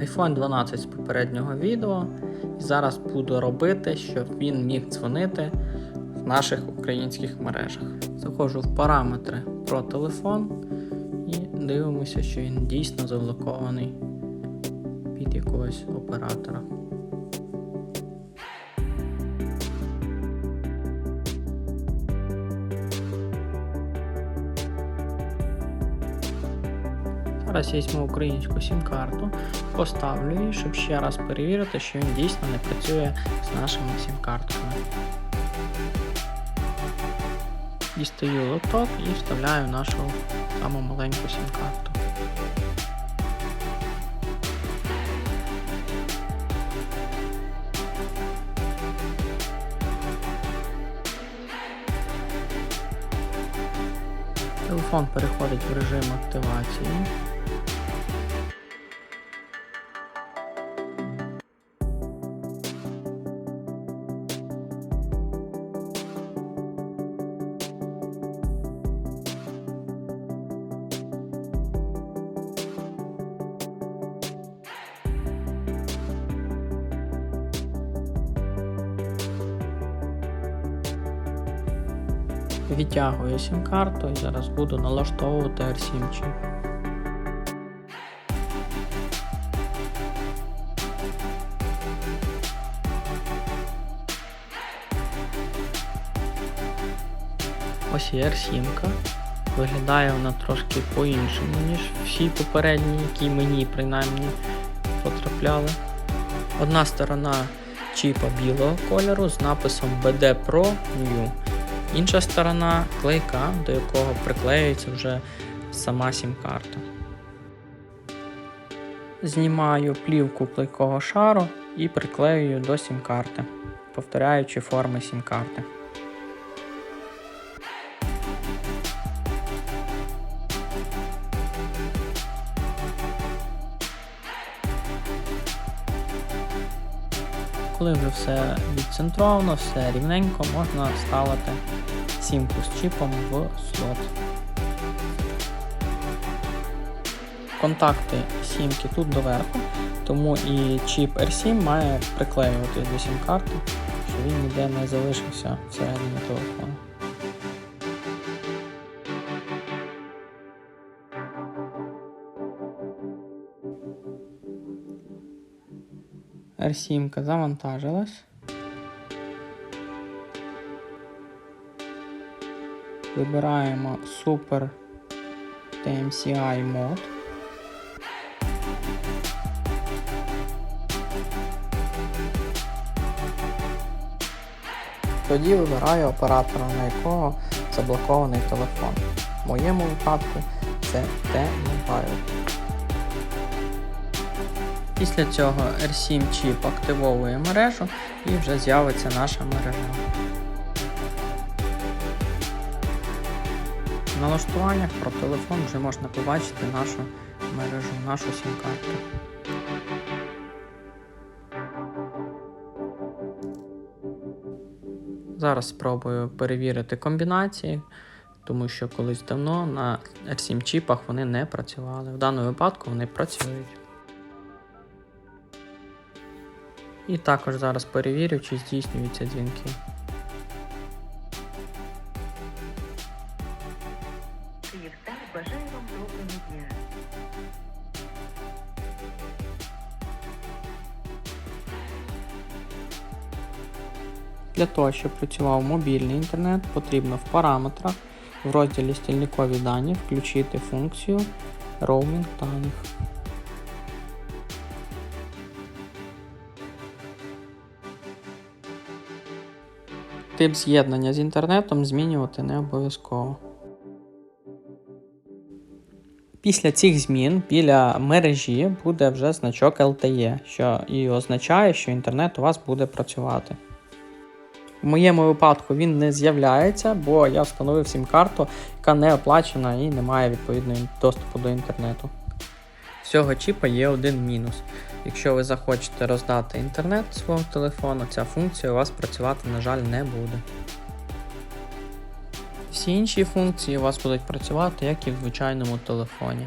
iPhone 12 з попереднього відео. І зараз буду робити, щоб він міг дзвонити в наших українських мережах. Заходжу в параметри про телефон і дивимося, що він дійсно заблокований під якогось оператора. Зараз візьму українську сім-карту, поставлю її, щоб ще раз перевірити, що він дійсно не працює з нашими сім-картками. Дістаю лоток і вставляю нашу саму маленьку сім-карту. Телефон переходить в режим активації. Відтягую сім-карту і зараз буду налаштовувати R7 чіп. Ось є R7. Виглядає вона трошки по-іншому, ніж всі попередні, які мені принаймні потрапляли. Одна сторона чіпа білого кольору з написом BD Pro New. Інша сторона клейка, до якого приклеюється вже сама сім-карта. Знімаю плівку клейкого шару і приклеюю до сім-карти, повторяючи форми сім-карти. Коли вже все відцентровано, все рівненько, можна ставити сімку з чіпом в слот. Контакти сімки тут доверху, тому і чіп R7 має приклеювати до сім-карти, щоб він ніде не залишився всередині телефону. R7 завантажилась. Вибираємо Super TMCI мод. Тоді вибираю оператора, на якого заблокований телефон. В моєму випадку це T-Mobile. Після цього R7 чіп активовує мережу і вже з'явиться наша мережа. В налаштуваннях про телефон вже можна побачити нашу мережу, нашу сім-карту. Зараз спробую перевірити комбінації, тому що колись давно на R7 чіпах вони не працювали. В даному випадку вони працюють. І також зараз перевірю, чи здійснюються дзвінки. Для того, щоб працював мобільний інтернет, потрібно в параметрах в розділі стільникові дані включити функцію роумінг даних. Тип з'єднання з інтернетом змінювати не обов'язково. Після цих змін біля мережі буде вже значок LTE, що і означає, що інтернет у вас буде працювати. В моєму випадку він не з'являється, бо я встановив сім-карту, яка не оплачена і не має відповідного доступу до інтернету. Всього чіпа є один мінус. Якщо ви захочете роздати інтернет свого телефону, ця функція у вас працювати, на жаль, не буде. Всі інші функції у вас будуть працювати, як і в звичайному телефоні.